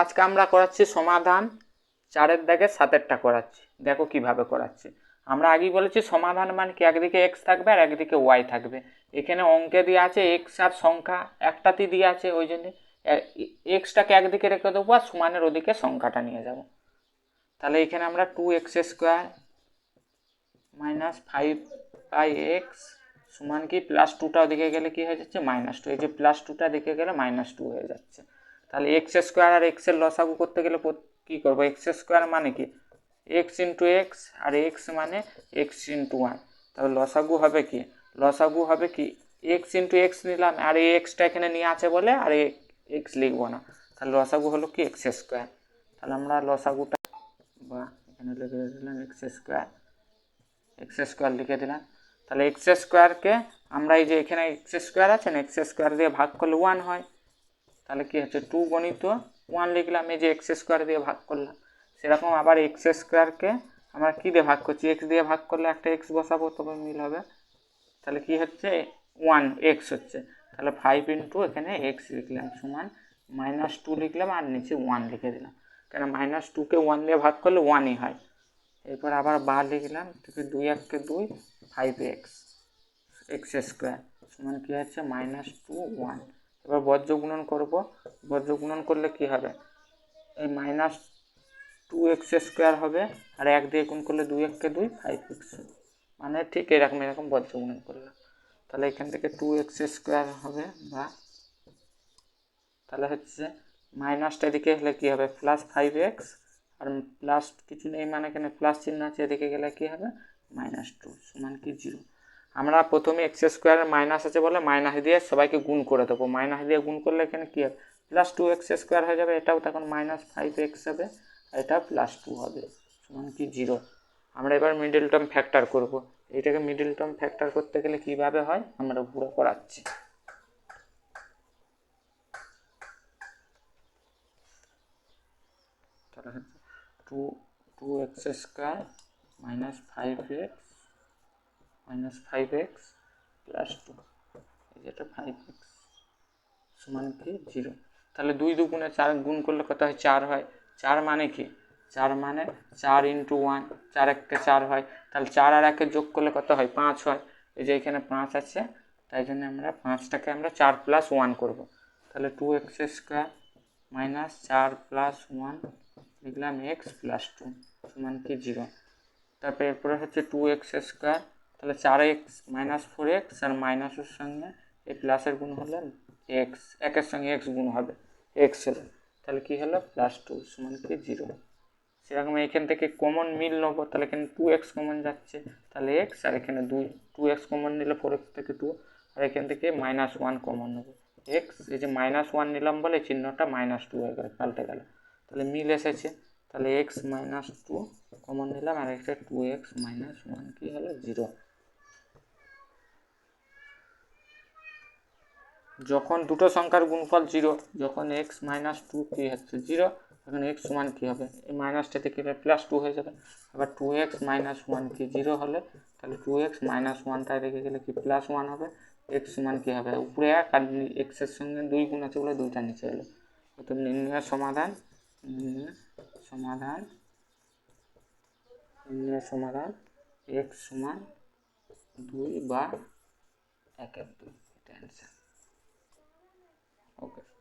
আজকে আমরা করাচ্ছি সমাধান। চারের দাগে সাতেরটা করাচ্ছি। দেখো কীভাবে করাচ্ছি। আমরা আগেই বলেছি সমাধান মানে কি? একদিকে এক্স থাকবে আর একদিকে ওয়াই থাকবে। এখানে অঙ্কে দিয়ে আছে এক্স আর সংখ্যা। একটাতেই দিয়ে আছে ওই জন্যে। এক্সটাকে একদিকে রেখে দেবো আর সমানের ওদিকে সংখ্যাটা নিয়ে যাব। তাহলে এখানে আমরা two x square minus five by x সমান কি? প্লাস টুটা ওদিকে গেলে কি হয়ে যাচ্ছে? মাইনাস টু এই যে প্লাস টুটা দিকে গেলে মাইনাস টু হয়ে যাচ্ছে। তাহলে এক্স স্কোয়ার আর এক্সের লসাগু করতে গেলে কি করব? এক্স স্কোয়ার মানে কি? এক্স ইন্টু এক্স আর এক্স মানে এক্স ইন্টু ওয়ান তাহলে লসাগু হবে কি? লসাগু হবে কি? এক্স ইন্টু এক্স নিলাম আর এই এক্সটা এখানে নিয়ে আছে বলে আর এক্স লিখব না। তাহলে লসাগু হলো কি? এক্স স্কোয়ার তাহলে আমরা লসাগুটা বা এখানে লিখে দিলাম এক্স স্কোয়ার এক্স স্কোয়ার লিখে দিলাম। তাহলে এক্স স্কোয়ারকে আমরা এই যে এখানে এক্স স্কোয়ার আছে না এক্স স্কোয়ার দিয়ে ভাগ করলে ওয়ান হয়। তাহলে কি হচ্ছে? টু গণিত ওয়ান লিখলাম, এই যে এক্স স্কোয়ার দিয়ে ভাগ করলাম। সেরকম আবার এক্স স্কোয়ারকে আমরা কী দিয়ে ভাগ করছি? এক্স দিয়ে ভাগ করলে একটা এক্স বসাবো, তবে মিল হবে। তাহলে কী হচ্ছে? ওয়ান এক্স হচ্ছে। তাহলে ফাইভ ইন্টু এখানে এক্স লিখলাম সমান মাইনাস টু লিখলাম আর নিচে ওয়ান লিখে দিলাম। কেন? মাইনাস টুকে ওয়ান দিয়ে ভাগ করলে ওয়ানই হয়। এরপর আবার বার লিখলাম দুই এককে দুই ফাইভ এক্স এক্স স্কোয়ার সমান কী হচ্ছে? মাইনাস টু ওয়ান এবার বজ্র গুণন করব। বজ্র গুণন করলে কি হবে? এই মাইনাস টু এক্স স্কোয়ার হবে আর এক দিয়ে গুণ করলে দুই এককে দুই ফাইভ এক্স মানে ঠিক এরকম এরকম বজ্র গুণন করলাম তাহলে এখান থেকে টু এক্স স্কোয়ার হবে বা তাহলে হচ্ছে মাইনাসটা এদিকে হলে কী হবে? প্লাস ফাইভ এক্স আর প্লাস কিছু নেই মানে এখানে প্লাস চিহ্ন আছে, এদিকে গেলে কী হবে? মাইনাস টু সমান কি জিরো আমরা প্রথমে এক্স স্কোয়ার মাইনাস আছে বলে মাইনাস দিয়ে সবাইকে গুণ করে দেবো। মাইনাস দিয়ে গুণ করলে এখানে কী হবে? প্লাস টু এক্স স্কোয়ার হয়ে যাবে, এটাও তখন মাইনাস ফাইভ এক্স হবে এটা প্লাস টু হবে, সমান কি জিরো আমরা এবার মিডল টার্ম ফ্যাক্টর করব। এটাকে মিডল টার্ম ফ্যাক্টর করতে গেলে কীভাবে হয়? আমরা পুরো করাচ্ছি two two x square minus five x minus five x plus two এই যেটা ফাইভ এক্স সমান কি? জিরো তাহলে দুই দুগুণে চার গুণ করলে কত হয়? চার হয়। চার মানে কি? চার মানে চার ইন্টু ওয়ান চার একটা চার হয়। তাহলে চার আর একে যোগ করলে কত হয়? পাঁচ হয়। এই যে এখানে পাঁচ আছে, তাই জন্য আমরা পাঁচটাকে আমরা চার প্লাস ওয়ান করব। তাহলে টু এক্স স্কোয়ার মাইনাস চার প্লাস ওয়ান লিখলাম এক্স প্লাস টু সমান কি? জিরো তারপরে এরপরে হচ্ছে টু এক্স স্কোয়ার তাহলে চার এক্স মাইনাস ফোর এক্স আর মাইনাসের সঙ্গে এই প্লাসের গুণ হলে এক্স, একের সঙ্গে এক্স গুণ হবে, এক্স হলো। তাহলে কী হলো? প্লাস টু সমান কি? জিরো। সেরকম এখান থেকে কমন মিল নেব, তাহলে এখানে টু এক্স কমন যাচ্ছে, তাহলে এক্স, আর এখানে দুই টু এক্স কমন নিলে ফোর এক্স থেকে টু আর এখান থেকে মাইনাস ওয়ান কমন নেব। এক্স, এই যে মাইনাস ওয়ান নিলাম বলে, চিহ্নটা মাইনাস টু হয়ে গেল, পাল্টে গেল। তাহলে মিল এসেছে, তাহলে এক্স মাইনাস টু কমন নিলাম, আর একটা টু এক্স মাইনাস ওয়ান কী হলো? জিরো। যখন দুটো সংখ্যার গুণফল জিরো, যখন এক্স মাইনাস টু কী হচ্ছে জিরো, তখন এক্স সমান কী হবে? এই মাইনাসটা থেকে প্লাস টু হয়ে যাবে। আবার টু এক্স মাইনাস ওয়ান কি জিরো হলে, তাহলে টু এক্স মাইনাস ওয়ানটা রেখে গেলে কি প্লাস ওয়ান হবে? এক্স সমান কী হবে? উপরে এক আর এক্সের সঙ্গে দুই গুণ আছে বলে দুইটা নিচে এলো। তো নির্ণয়ের সমাধান নির্ণয়ের সমাধান নির্ণয়ের সমাধান এক্স সমান দুই বা এক এক দুই, এটা অ্যান্সার Okay.